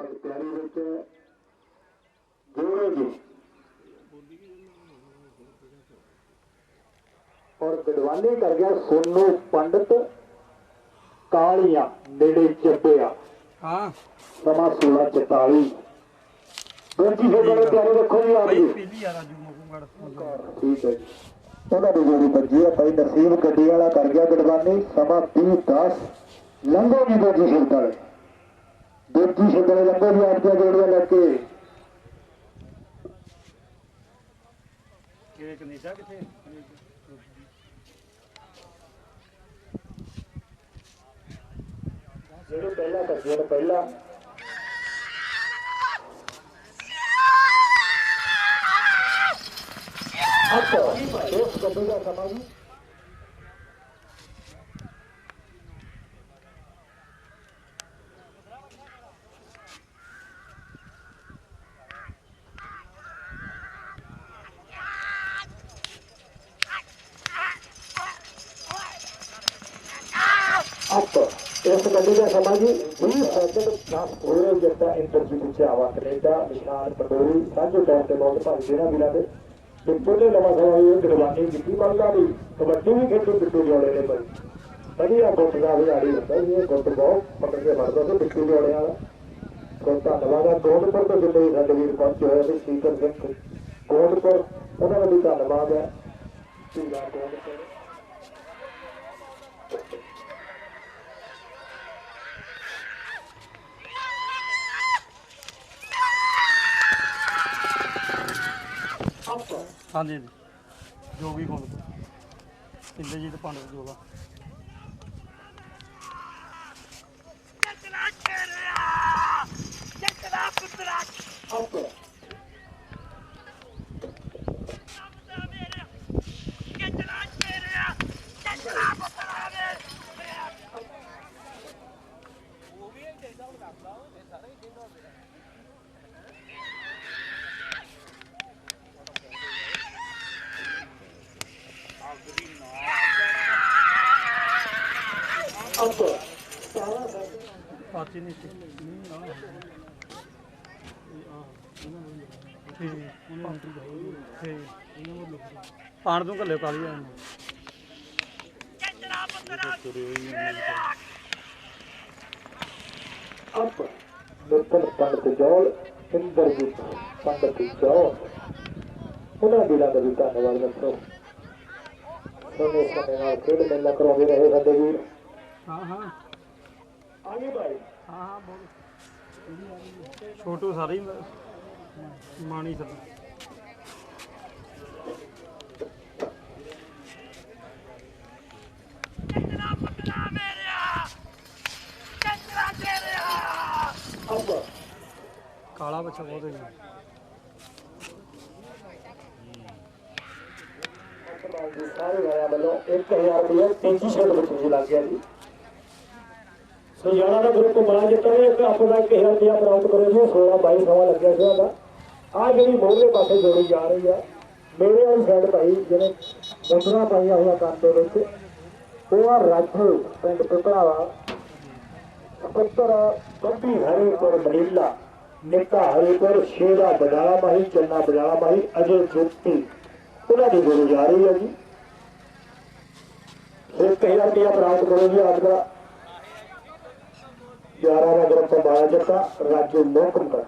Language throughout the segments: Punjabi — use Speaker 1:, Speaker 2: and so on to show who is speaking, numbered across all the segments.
Speaker 1: ਬੜੀ ਤਿਆਰੀ ਵਿੱਚ ਜੋੜੇ ਜੀ। ਔਰ ਗੜਵਾਨੀ ਕਰ ਗਿਆ ਸੋਨੂ ਪੰਡਤ ਕਾਲੀਆਂ ਨੇੜੇ ਚੱਪਿਆ
Speaker 2: ਹਾਂ।
Speaker 1: ਸਮਾਂ 1644 ਦੂਜੀ ਫੋਟੋ ਤਿਆਰੀ ਰੱਖੋ ਜੀ ਆਪ
Speaker 2: ਆ ਰਾਜੂ
Speaker 1: ਠੀਕ ਹੈ ਜੀ। ਉਹਨਾਂ ਦੀ ਜੋੜੀ ਵੱਜੀ ਹੈ ਭਾਈ ਨਸੀਬ ਗੱਡੀ ਵਾਲਾ ਕਰ ਗਿਆ ਗੜਵਾਨੀ ਸਮਾਂ 30 10 ਲੰਗੋ ਦੀ ਦੂਜੀ ਸ਼ਬਦਾਂ ਦੂਜੀ ਸ਼ਬਦਾਂ ਲੰਗੋ ਦੀ ਆਪ ਦੀਆਂ ਜੋੜੀਆਂ ਲੈ ਕੇ।
Speaker 2: ਕਿਹੜੇ ਕੈਨੇਡਾ ਕਿੱਥੇ?
Speaker 1: ਜਿਹੜੇ ਪਹਿਲਾਂ ਕਰਦੇ ਨੇ ਪਹਿਲਾਂ। ਅੱਛਾ ਉਸ ਗੱਡੀ ਦਾ ਸਮਾਂ ਜੀ ਅਪ ਇਸ ਗੱਡੀ ਦਾ ਸਮਾਂ ਜੀ 20 ਸੈਕਿੰਡ 10 ਇੰਟਰਵਿਊ ਵਿੱਚ ਆਵਾ ਕੈਨੇਡਾ ਨਿਸ਼ਾਨ ਪਟੋਰੀ ਸਾਂਝੇ ਟਾਈਮ ਤੇ ਬਹੁਤ ਭਾਈ ਜਿਹੜਾ ਵੀਰਾਂ ਦੇ ਤੇ ਪਹਿਲੇ ਨਵਾਂ ਸਮਾਂ ਇਹ ਗਰਵਾਨੀ ਕੀਤੀ ਮੱਲਾ ਦੀ ਕਬੱਡੀ ਵੀ ਖੇਡੀ ਬਿੱਟੂ ਜੋੜੇ ਨੇ ਭਾਈ। ਵਧੀਆ ਗੁੱਟ ਦਾ ਵਿਹਾੜੀ ਹੁੰਦਾ ਇਹ ਗੁੱਟ ਬਹੁਤ ਪਕੜ ਕੇ ਫੜਦਾ ਸੀ ਬਿੱਟੂ ਜੋੜੇ ਵਾਲਾ। ਬਹੁਤ ਧੰਨਵਾਦ ਹੈ ਗੋਲਪੁਰ ਤੋਂ ਜਿੰਨੇ ਸਾਡੇ ਵੀਰ ਪਹੁੰਚੇ ਹੋਏ ਸੀ ਸੀਕਰ ਸਿੰਘ। ਗੋਲਪੁਰ ਉਹਨਾਂ ਦਾ ਵੀ ਧੰਨਵਾਦ ਹੈ ਪੂਰਾ ਗੋਲਪੁਰ
Speaker 2: ਹਾਂਜੀ। ਜੀ ਜੋ ਵੀ ਕੋਲ ਇੰਦਰਜੀਤ ਪੰਡਤ ਜੋਗਾ। ਪਾਚੀ ਨਹੀਂ ਸੀ। ਨਹੀਂ ਲਿਖ ਆਣ ਤੂੰ ਆ।
Speaker 3: ਪੁੱਤਰਾ ਮੇਰਿਆ
Speaker 1: ਅਪ ਨਿਤਨ ਪੰਡਤ ਜੋਲ ਇੰਦਰਜੀਤ ਪੰਡਤ ਜੋਲ। ਉਹਨਾਂ ਵੀਰਾਂ ਦਾ ਵੀ ਧੰਨਵਾਦ ਦੱਸੋ ਸਮੇਂ ਸਮੇਂ ਨਾਲ ਖੇਡ ਮੇਲਾ ਕਰਾਉਂਦੇ ਰਹੇ ਸਾਡੇ ਵੀਰ।
Speaker 2: ਹਾਂ ਹਾਂ
Speaker 1: ਆਗੇ ਭਾਈ
Speaker 2: ਹਾਂ ਹਾਂ ਬਹੁਤ ਛੋਟੂ ਸਾਰੇ ਹੀ ਮਾਣੀ ਸਰ। ਕਾਲਾ ਬੱਚਾ ਬਹੁਤ ਹੈ।
Speaker 1: ਸਾਰੇ ਵਾਲਿਆਂ ਵੱਲੋਂ 1000 ਰੁਪਏ ਤੀਜੀ ਸ਼ਰਟ ਵਿੱਚ ਲੱਗ ਗਿਆ ਜੀ। ਸੋ ਯਾਰਾਂ ਦਾ ਗਰੁੱਪ ਬਣਾ ਦਿੱਤਾ ਹੈ ਕਿ ਆਪਣਾ 1000 ਰੁਪਏ ਪ੍ਰਾਪਤ ਕਰੋ ਜੀ 16 22 ਸਮਾਂ ਲੱਗਿਆ ਸੀ ਉਹਦਾ। ਆ ਜਿਹੜੀ ਮੋਹਰੇ ਪਾਸੇ ਜੋੜੀ ਜਾ ਰਹੀ ਆ, ਮੇਰੇ ਵਾਲੀ ਸਾਈਡ ਭਾਈ, ਜਿਹਨੇ ਮੁੰਦਰਾ ਪਾਈਆਂ ਹੋਈਆਂ ਕੰਨ ਦੇ ਵਿੱਚ, ਉਹ ਆ ਰਾਜੂ ਪਿੰਡ ਪਿਪਲਾਵਾ ਸਪੁੱਤਰ ਬੱਬੀ ਹਰੀਪੁਰ ਮਨੀਲਾ, ਨਿੱਕਾ ਹਰੀਪੁਰ ਸ਼ੇਰਾ ਬਜਾਲਾ ਮਾਹੀ, ਚੰਨਾ ਬਜਾਲਾ ਮਾਹੀ, ਅਜੇ ਜੋਤੀ, ਉਹਨਾਂ ਦੀ ਗੁਰੂ ਜਾ ਰਹੀ ਹੈ ਜੀ। ਇੱਕ ਹਜ਼ਾਰ ਰੁਪਇਆ ਪ੍ਰਾਪਤ ਕਰੋ ਜੀ ਆਪ ਦਾ? ਯਾਰਾਂ ਦਾ ਗਰੁੱਪ ਬਾਇਆ ਜੱਟਾ ਰਾਜੂ ਮੋਕਮ ਦਾ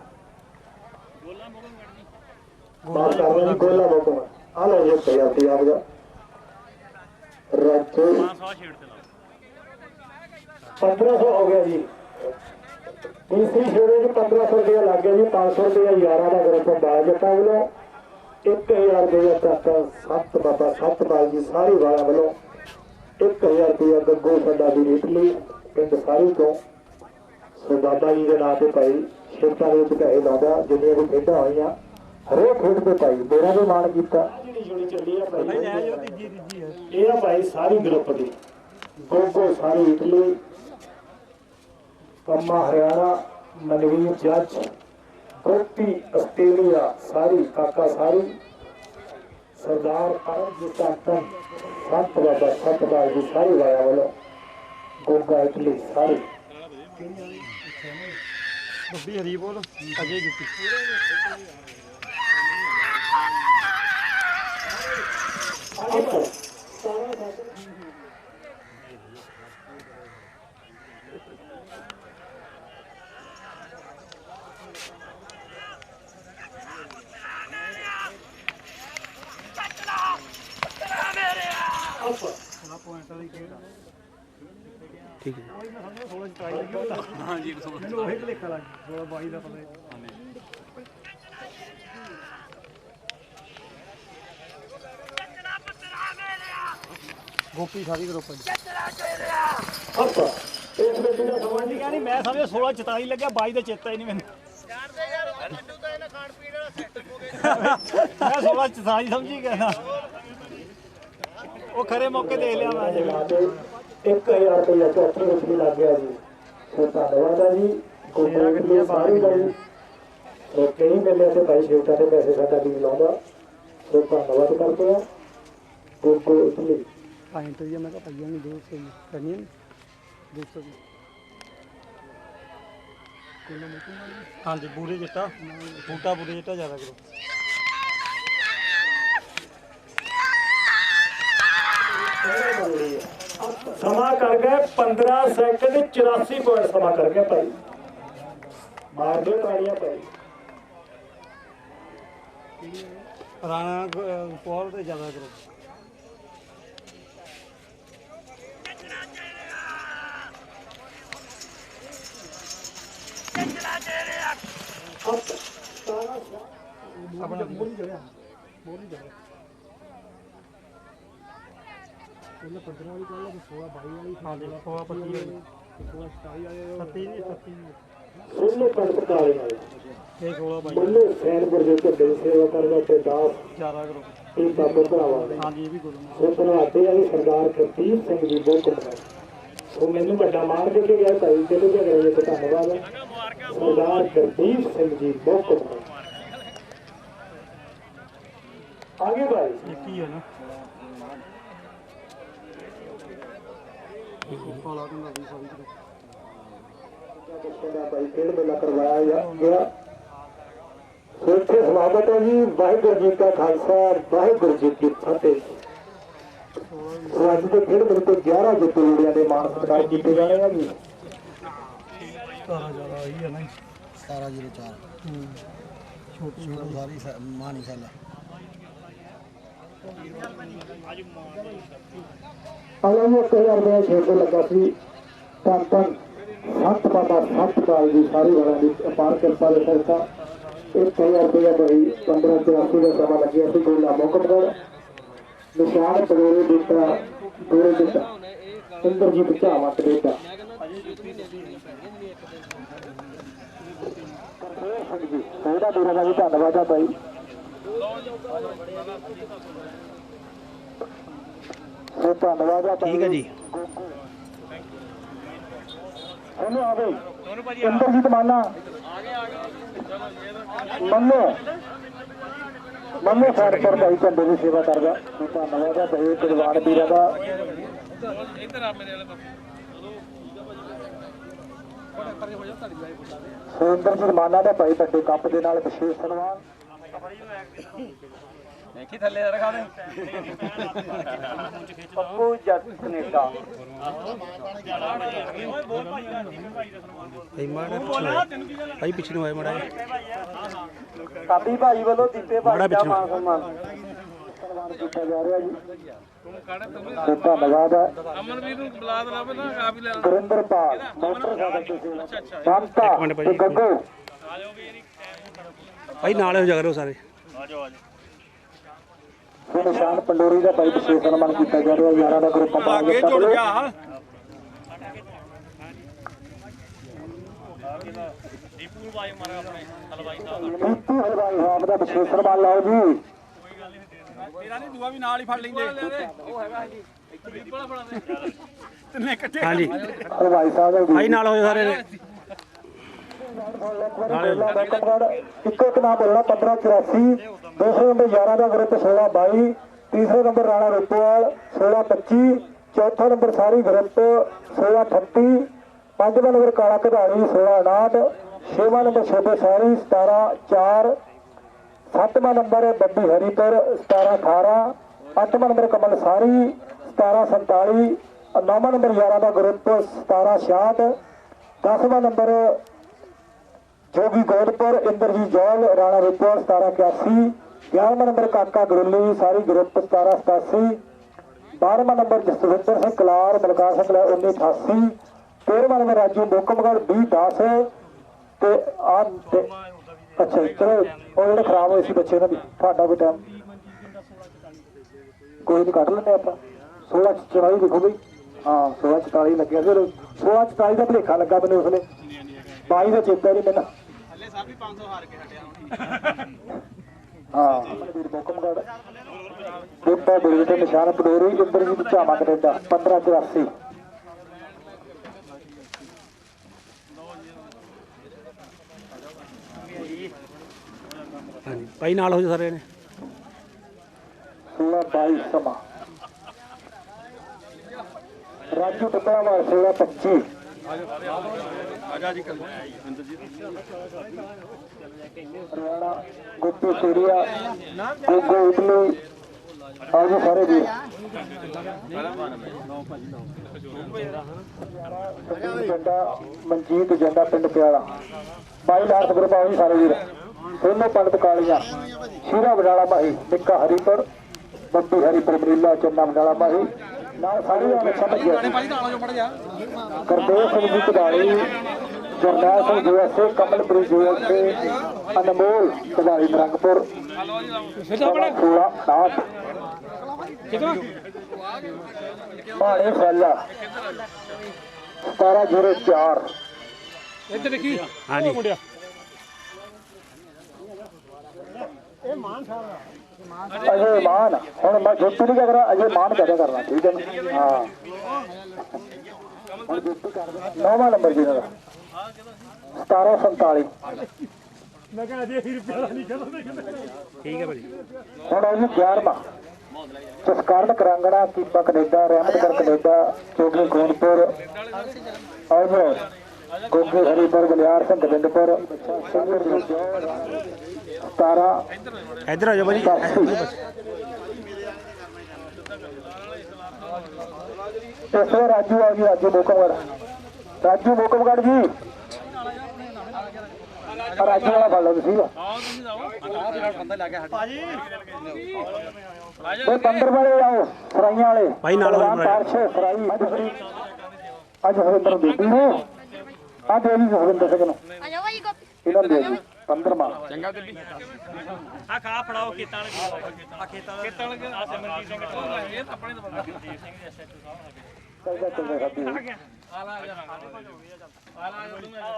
Speaker 1: ਬਾਤ ਕਰ ਰਹੇ ਗੋਲਾ ਮੋਕਮ ਆ ਲਓ ਜੀ ਹਜ਼ਾਰ ਰੁਪਇਆ ਆਪ ਦਾ ਰਾਜੂ 1500 ਹੋ ਗਿਆ ਜੀ। ਤੀਸਰੀ ਸ਼ੇਰੇ ਜੀ 1500 ਰੁਪਇਆ ਲੱਗ ਗਿਆ ਜੀ 500 ਰੁਪਇਆ ਯਾਰਾਂ ਦਾ ਗਰੁੱਪ ਬਾਇਆ ਜੱਟਾ ਵੱਲੋਂ। 1000 ਰੁਪਇਆ ਕਾਕਾ ਸੱਤ ਬਾਬਾ ਸੱਤ ਬਾਲ ਜੀ ਸਾਰੇ ਵਾਲਾ ਵੱਲੋਂ। 1000 ਰੁਪਇਆ ਗੱਗੋ ਸਾਡਾ ਵੀ ਇਟਲੀ ਪਿੰਡ ਸਾਰੀ ਤੋਂ। ਸੋ ਬਾਬਾ ਜੀ ਦੇ ਨਾਂ ਤੇ ਭਾਈ ਸ਼ਿਰਤਾਂ ਦੇ ਵਿੱਚ ਪੈਸੇ ਲਾਉਂਦਾ ਜਿੰਨੀਆਂ ਵੀ ਖੇਡਾਂ ਹੋਈਆਂ ਹਰੇਕ ਖੇਡ ਤੇ ਭਾਈ ਮੇਰਾ ਵੀ ਮਾਣ ਕੀਤਾ। ਜਿਹੜੀ ਜੁੜੀ ਚੱਲੀ ਆ ਭਾਈ
Speaker 2: ਤੀਜੀ ਤੀਜੀ ਹੈ।
Speaker 1: ਇਹ ਆ ਭਾਈ ਸਾਰੀ ਗਰੁੱਪ ਦੀ ਗੋਗੋ ਸਾਰੀ ਇਟਲੀ ਪੰਮਾ ਹਰਿਆਣਾ ਮਨਵੀਰ ਜੱਜ ਗੋਪੀ ਆਸਟ੍ਰੇਲੀਆ ਸਾਰੀ ਕਾਕਾ ਸਾਰੀ ਸਰਦਾਰ ਪਰਮਜੀਤ ਕਾਕਨ ਸੰਤ ਬਾਬਾ ਸਤਿਕਾਰ ਜੀ ਸਾਰੀ ਵਾਇਆ ਵੱਲੋਂ ਗੋਗਾ ਇਟਲੀ ਸਾਰੀ।
Speaker 2: ਬੱਬੀ ਹਰੀ ਬੋਲ ਅਜੇ ਜੁੱਤੀ
Speaker 3: ਚੱਕਣਾ ਪੁੱਤਰਾ ਮੇਰਿਆ
Speaker 2: ਥੋੜਾ ਪੁਆਇੰਟ ਵਾਲੀ ਖੇਡ ਠੀਕ ਹੈ। ਉਹ ਮੈਂ ਸਮਝਦਾ 16 ਚ ਟਰਾਈ ਲੱਗੀ ਹੁੰਦਾ ਹਾਂ ਜੀ ਮੈਨੂੰ ਉਹੀ ਭੁਲੇਖਾ ਲੱਗ ਗਿਆ 16 22 ਦਾ ਪਤਾ ਨਹੀਂ।
Speaker 3: ਚੱਕਣਾ ਪੁੱਤਰਾ ਮੇਰਿਆ
Speaker 2: ਗੋਪੀ ਸਾਰੀ ਗਰੁੱਪ ਜੀ
Speaker 1: ਅੱਪ ਇਸ ਬੇਟੀ ਦਾ ਸਮਾਂ
Speaker 2: ਨਹੀਂ ਕਹਿੰਦੀ ਮੈਂ ਸਮਝਿਆ 16 44 ਲੱਗਿਆ 22 ਦਾ ਚੇਤਾ ਹੀ ਨਹੀਂ ਮੈਨੂੰ। ਮੈਂ 16 44 ਸਮਝੀ ਗਿਆ ਨਾ। ਉਹ ਖਰੇ ਮੌਕੇ ਦੇਖ ਲਿਆ ਮੈਂ ਅੱਜ।
Speaker 1: ਲਾ ਕੇ 1000 ਰੁਪਇਆ ਚੌਥੀ ਵਿੱਚ ਵੀ ਲੱਗ ਗਿਆ ਜੀ। ਸੋ ਧੰਨਵਾਦ ਆ ਜੀ। ਕੋਈ ਗੱਡੀਆਂ ਸਾਰੀ ਦਾ ਜੀ ਸੋ ਕਈ ਮੇਲੇ ਤੇ ਭਾਈ ਸ਼ੇਵਟਾ ਤੇ ਪੈਸੇ ਸਾਡਾ ਵੀ ਲਾਉਂਦਾ। ਸੋ ਧੰਨਵਾਦ ਕਰਦੇ ਆ। ਗੋਕੋ ਇਟਲੀ
Speaker 2: ਪੁਆਇੰਟ ਵੀ ਮੈਂ ਕਿਹਾ ਪਈਆਂ ਨਹੀਂ 200 ਹੀ ਕਰਨੀ ਹੈ 200 ਦੀ। ਹਾਂਜੀ ਪੂਰੇ ਜਿੱਟਾ। ਬੂਟਾ ਪੂਰੇ ਜਿੱਟਾ ਜ਼ਿਆਦਾ ਕਰੋ।
Speaker 1: ਸਮਾਂ ਕਰ ਗਏ 15 ਸੈਕਿੰਡ 84 ਪੁਆਇੰਟ ਸਮਾਂ ਕਰ ਗਿਆ ਭਾਈ। ਮਾਰ ਦਿਓ ਤਾੜੀਆਂ ਭਾਈ।
Speaker 2: ਰਾਣਾ ਪੌਲ ਤੇ ਜ਼ਿਆਦਾ ਕਰੋ। ਆਪਣਾ ਬੋਲੀ ਜੜਿਆ ਬੋਲੀ ਜੜਿਆ ਉਹਨੇ 15 ਵਾਲੀ ਕੋਲ 16 22 ਵਾਲੀ ਹਾਂ ਜੀ 16 25 ਵਾਲੀ। 16 27 ਵਾਲੀ 37 ਨਹੀਂ 37
Speaker 1: ਸੋਨੇ ਪਿੰਡ ਪਟਾਲੇ ਨਾਲ
Speaker 2: ਇਹ 16 22
Speaker 1: ਮੁੱਲੇ ਸੈਨਪੁਰ ਦੇ ਦੀ ਸੇਵਾ ਕਰਦਾ ਤੇ ਦਾਸ
Speaker 2: ਜ਼ਿਆਦਾ ਕਰੋ।
Speaker 1: ਇਹ ਬਾਬੇ ਭਰਾਵਾਂ
Speaker 2: ਹਾਂ ਜੀ ਇਹ ਵੀ ਗੁਰੂ
Speaker 1: ਧੰਨਵਾਦੇ ਆ ਜੀ ਸਰਦਾਰ ਕਰਤੀਰ ਸਿੰਘ ਜੀ ਬਹੁਤ ਸੋ ਮੈਨੂੰ ਵੱਡਾ ਮਾਣ ਦੇ ਕੇ ਗਿਆ ਭਾਈ ਚਲੋ ਜੀ ਅਗਰ ਇਹ ਧੰਨਵਾਦ। ਸਰਦਾਰ ਕਰਤੀਰ ਸਿੰਘ ਜੀ ਬਹੁਤ ਆਗੇ ਭਾਈ।
Speaker 2: ਹੀ ਹੈ ਨਾ। ਕਾਲਾ ਤੋਂ ਲੱਗੀ ਸਾਰੀ ਕਰੋ
Speaker 1: ਦਾ ਭਾਈ ਖੇਡ ਮੇਲਾ ਕਰਵਾਇਆ ਜਾ- ਗਿਆ ਸੋ ਇੱਥੇ ਸਮਾਗਤ ਹੈ ਜੀ ਵਾਹਿਗੁਰੂ ਜੀ ਕਾ ਖਾਲਸਾ ਵਾਹਿਗੁਰੂ ਜੀ ਕੀ ਫਤਿਹ ਸੋ ਅੱਜ ਦੇ ਖੇਡ ਮੇਲੇ ਤੇ 11 ਜੱਟੂ ਜੁੜਿਆਂ ਦੇ ਮਾਣ ਸਤਿਕਾਰ ਕੀਤੇ ਜਾਣੇ ਆ ਜੀ
Speaker 2: ਕਾਲਾ ਜ਼ਿਆਦਾ ਆਹੀ ਹੈ ਨਾ
Speaker 4: 1704
Speaker 2: ਹੂੰ ਛੋਟੀ
Speaker 4: ਛੋਟੂ ਸਾਰੀ ਸ- ਮਾਣੀ ਸਾਲਾ
Speaker 1: ਅਗਲਾ ਜੀ 1000 ਰੁਪਏ ਛੇੜ ਤੋਂ ਲੱਗਾ ਸੀ। ਧੰਨ ਧੰਨ। ਸੰਤ ਬਾਬਾ ਸੰਤ ਪਾਲ ਜੀ ਸਾਰੀ ਵਾਰਾਂ ਦੀ ਅਪਾਰ ਕਿਰਪਾ ਦੇ ਸਦਕਾ 1000 ਰੁਪਏ ਬਈ 15 84 ਦਾ ਸਮਾਂ ਲੱਗਿਆ ਸੀ ਗੋਲਾ ਮੁਕਮਲ ਨਿਸ਼ਾਨ ਪਗੋਰੇ ਦਿੱਤਾ ਗੋਰੇ ਦਿੱਤਾ ਇੰਦਰਜੀਤ ਝਾਵਾ ਕਨੇਡਾ ਸਾਡਾ ਦੂਰਾ ਦਾ ਧੰਨਵਾਦ ਆ ਭਾਈ ਸੋ ਧੰਨਵਾਦ ਆ ਠੀਕ ਹੈ ਜੀ। ਉਹਨੂੰ ਆ ਗਈ ਇੰਦਰਜੀਤ ਮਾਨਾ ਮੰਨੋ। ਮੰਨੋ ਸਾਡ ਪਰ ਭਾਈ ਝੰਡੇ ਦੀ ਸੇਵਾ ਕਰਦਾ। ਸੋ ਧੰਨਵਾਦ ਆ ਭਾਈ ਕੁਲਵਾਨ ਵੀਰਾਂ ਦਾ। ਸੋ ਇੰਦਰਜੀਤ ਮਾਨਾ ਦਾ ਭਾਈ ਵੱਡੇ ਕੱਪ ਦੇ ਨਾਲ ਵਿਸ਼ੇਸ਼ ਸਨਮਾਨ। ਪੱਪੂ ਜੱਟ ਕੈਨੇਡਾ।
Speaker 2: ਭਾਈ ਪਿੱਛੇ ਨੂੰ ਆਏ ਮੜਾ
Speaker 1: ਕਾਬੀ ਭਾਈ ਵੱਲੋਂ ਦਿੱਤੇ ਭਾਈ ਦਾ ਮਾਨ ਸਨਮਾਨ ਕੀਤਾ ਜਾ ਰਿਹਾ ਜੀ ਧੰਨਵਾਦ ਹੈ।
Speaker 5: ਅਮਨਵੀਰ ਨੂੰ ਬੁਲਾ ਦੇਣਾ ਪਹਿਲਾਂ ਆਪ ਹੀ ਲੈ ਲੈਣਾ
Speaker 1: ਗੁਰਿੰਦਰਪਾਲ ਮੋਟਰਸਾਈਕਲ ਤੇ ਸੇਵਾ ਬੰਤਾ ਤੇ ਗੱਗੂ।
Speaker 2: ਭਾਈ ਨਾਲ ਹੋ ਜਾ ਕਰੋ ਸਾਰੇ।
Speaker 1: ਸੋ ਨਿਸ਼ਾਨ ਪੰਡੋਰੀ ਦਾ ਭਾਈ ਵਿਸ਼ੇਸ਼ ਸਨਮਾਨ ਕੀਤਾ ਜਾ ਰਿਹਾ ਯਾਰਾਂ ਦਾ ਗਰੁੱਪ ਅੱਗੇ ਜੁੜ ਗਿਆ ਦੀਪੂ ਹਲਵਾਈ ਸਾਹਿਬ ਦਾ ਵਿਸ਼ੇਸ਼ ਸਨਮਾਨ ਲਾਓ ਜੀ।
Speaker 5: ਤੇਰਾ ਨਹੀਂ ਦੂਆ ਵੀ ਨਾਲ ਹੀ ਫੜ ਲੈਂਦੇ। ਉਹ ਹੈਗਾ ਜੀ। ਇੱਥੇ ਬੜਾ ਬੜਾ ਦੇ ਤਿੰਨੇ ਇਕੱਠੇ
Speaker 2: ਹਾਂਜੀ
Speaker 1: ਹਲਵਾਈ ਸਾਹਿਬ ਦਾ
Speaker 2: ਭਾਈ ਨਾਲ ਹੋ ਜਾ ਸਾਰੇ।
Speaker 1: ਇੱਕੋ ਇੱਕ ਨਾਮ ਬੋਲਣਾ 1584 ਦੂਸਰੇ ਨੰਬਰ 11 ਦਾ ਗਰੁੱਪ 1622 ਤੀਸਰੇ ਨੰਬਰ ਰਾਣਾ ਰੁਪਵਾਲ 1625 ਚੌਥਾ ਨੰਬਰ ਸਾਰੀ ਗਰੁੱਪ 1638 ਪੰਜਵਾਂ ਨੰਬਰ ਕਾਲਾ ਕਢਾਣੀ 1659 ਛੇਵਾਂ ਨੰਬਰ ਛੋਟੇ ਸਾਰੀ 17 4 ਸੱਤਵਾਂ ਨੰਬਰ ਬੱਬੀ ਹਰੀਪੁਰ 17 18 ਅੱਠਵਾਂ ਨੰਬਰ ਕਮਲ ਸਾਰੀ 17 47 ਨੌਵਾਂ ਨੰਬਰ 11 ਦਾ ਗਰੁੱਪ 17 66 ਦਸਵਾਂ ਨੰਬਰ ਜੋਗੀ ਗੋਦਪੁਰ, ਇੰਦਰਜੀਤ ਜੌਲ ਰਾਣਾ ਰੂਪੋਰ 1781 11ਵਾਂ ਨੰਬਰ ਕਾਕਾ ਗਰੁੱਲੀ ਸਾਰੀ ਗਰੁੱਪ 1787 12ਵਾਂ ਨੰਬਰ ਜਸਵਿੰਦਰ ਸਿੰਘ ਕਲਾਰ ਮਲਕਾਰ ਸਿੰਘ ਕਲਾਰ 1988 13ਵਾਂ ਨੰਬਰ ਰਾਜੂ ਮੋਕਮਗੜ 2010 ਤੇ ਆ ਅੱਛਾ ਚਲੋ ਉਹ ਜਿਹੜੇ ਖਰਾਬ ਹੋਏ ਸੀ ਬੱਚੇ ਉਹਨਾਂ ਦੀ ਤੁਹਾਡਾ ਕੋਈ ਟਾਈਮ ਕੋਈ ਨਹੀਂ ਕੱਢ ਲੈਂਦੇ ਆਪਾਂ। 16 44 ਦੇਖੋ ਬਈ। ਹਾਂ 16 44 ਲੱਗਿਆ ਸੀ। 16 44 ਦਾ ਭਲੇਖਾ ਲੱਗਾ ਮੈਨੂੰ ਉਸਲੇ 22 ਦਾ ਚੇਤਾ ਨਹੀਂ ਮੈਨੂੰ।
Speaker 5: ਹੱਲੇ ਸਾਹਿਬ ਵੀ 500 ਹਾਰ ਕੇ ਹਟਿਆ ਹੁਣ।
Speaker 1: ਵੀਰ ਮੁਕਮਗੜ। ਬੁੱਢਾ ਬੁੜੀ ਤੇ ਨਿਸ਼ਾਨ ਪਡੋਰੀ ਇੰਦਰਜੀਤ ਝਾਮਾ ਕੈਨੇਡਾ 1584
Speaker 2: ਹਾਂਜੀ ਭਾਈ ਨਾਲ ਹੋ ਜਾ ਸਾਰੇ ਨੇ
Speaker 1: 16 22 ਸਮਾਂ। ਰਾਜੂ ਟੱਪਾਵਾਲ 16 25
Speaker 5: ਆਜਾ ਜੀ ਕੱਲ
Speaker 1: ਹਰਿਆਣਾ ਗੋਪੀ ਸੂਰੀਆ ਗੋਗੋ ਇਟਲੀ ਆਜੋ ਸਾਰੇ ਵੀਰ ਜੰਡਾ ਮਨਜੀਤ ਜੰਡਾ ਪਿੰਡ ਪਿਆਲਾ। ਬਾਈ ਲਾਖ ਗਰੁੱਪ ਆਓ ਜੀ ਸਾਰੇ ਵੀਰ। ਸੋਨੋ ਪੰਡਤ ਕਾਲੀਆਂ। ਸ਼ੀਰਾ ਬਡਾਲਾ ਮਾਹੀ ਨਿੱਕਾ ਹਰੀਪੁਰ। ਬੱਬੀ ਹਰੀਪੁਰ ਬਰੀਲਾ ਚੰਨਾ ਬਡਾਲਾ ਮਾਹੀ। ਨਾਲ ਸਾਰੇ ਆਲੇ ਸਮਝ ਗਿਆ ਗੁਰਦੇਵ ਸਿੰਘ ਜੀ ਕਢਾਲੀ ਜਰਨੈਲ ਸਿੰਘ ਜੀਐਸਏ ਕਮਲਪ੍ਰੀਤ ਜੀਐਸਏ ਅਨਮੋਲ ਕਢਾਲੀ ਮਰੰਗਪੁਰ ਸੋਲਾ ਨਾਥ ਪਾਣੇ ਫੈਲਾ। 1704
Speaker 2: ਇੱਧਰ ਦੇਖੀ। ਹਾਂਜੀ।
Speaker 1: ਅਜੇ ਮਾਨ। ਹੁਣ ਮੈਂ ਜੋਤੀ ਨਹੀਂ ਕਰਾਂ ਅਜੇ ਮਾਨ ਕਰਿਆ ਕਰਨਾ ਠੀਕ ਹੈ ਹਾਂ। ਹੁਣ ਜੋਤੀ ਕਰ ਦੇਣਾ ਨੌਵਾਂ ਨੰਬਰ ਜੀ ਦਾ। 1747
Speaker 2: ਮੈਂ ਕਿਹਾ ਅਜੇ ਹੀ ਰੁਪਿਆ ਨਹੀਂ ਕਹਿੰਦਾ ਠੀਕ ਹੈ ਭਾਜੀ।
Speaker 1: ਹੁਣ ਆ ਜੀ 11ਵਾਂ ਜਸਕਰਨ ਕਰਾਂਗੜਾ ਕੀਪਾ ਕੈਨੇਡਾ ਰਹਿਮਤਗਰ ਕੈਨੇਡਾ ਚੋਗੀ ਖੂਨਪੁਰ ਔਰ ਗੋਗੇ ਹਰੀਪੁਰ ਬਲਿਆਰ ਸਿੰਘ ਗੋਬਿੰਦਪੁਰ ਸਿੰਘਰ ਜੀ ਜੋਰ 17
Speaker 2: ਇੱਧਰ ਆ ਜਾ ਭਾਜੀ।
Speaker 1: ਇਸ ਰਾਜੂ ਆ ਜੀ ਰਾਜੂ ਮੋਕਮਗੜ ਰਾਜੂ ਮੋਕਮਗੜ ਜੀ। ਰਾਜੂ ਵਾਲਾ ਫੜ ਲਓ ਤੁਸੀਂ। ਉਹ ਬੰਦਰ ਵਾਲੇ ਆਓ ਫਰਾਈਆਂ ਵਾਲੇ।
Speaker 2: ਭਾਈ ਨਾਲ ਹੋ
Speaker 1: ਪਹਿਲਵਾਨ
Speaker 2: ਜਾਓ।
Speaker 1: ਤਾਰਸ਼ ਫਰਾਈ। ਅੱਜ ਹਰਿੰਦਰ ਨੂੰ। ਆ ਦੇ ਜੀ ਹਰਿੰਦਰ ਸਿੰਘ ਨੂੰ।
Speaker 6: ਆ ਜਾਓ ਭਾਈ ਗੋਪੀ
Speaker 1: ਇਹਨਾਂ ਦੇ ਜੀ 15ਵਾਂ
Speaker 5: ਚੰਗਾ ਦਿੱਲੀ
Speaker 7: ਆ ਖਾ ਫੜਾਓ ਖੇਤਾਂ ਵਾਲੇ। ਆ ਖੇਤਾਂ ਵਾਲੇ।
Speaker 5: ਖੇਤਾਂ ਵਾਲੇ
Speaker 7: ਆ ਸਿਮਰਜੀਤ ਸਿੰਘ। ਇਹ ਤਾਂ ਆਪਣੇ ਤੋਂ ਬੰਦਾ।
Speaker 1: ਚੰਗਾ ਸਾਡੀ
Speaker 7: ਆ ਲਾ ਜਾ ਆ ਲਾ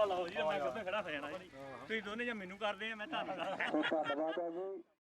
Speaker 7: ਲਓ ਜੀ ਮੈਂ ਕਿੱਥੇ ਖੜਾ ਹੋ ਜਾਣਾ ਜੀ ਤੁਸੀਂ ਦੋਨੇ ਜਾਂ ਮੈਨੂੰ ਕਰਦੇ ਆ ਮੈਂ ਤੁਹਾਨੂੰ
Speaker 1: ਧੰਨਵਾਦ ਹੈ ਜੀ।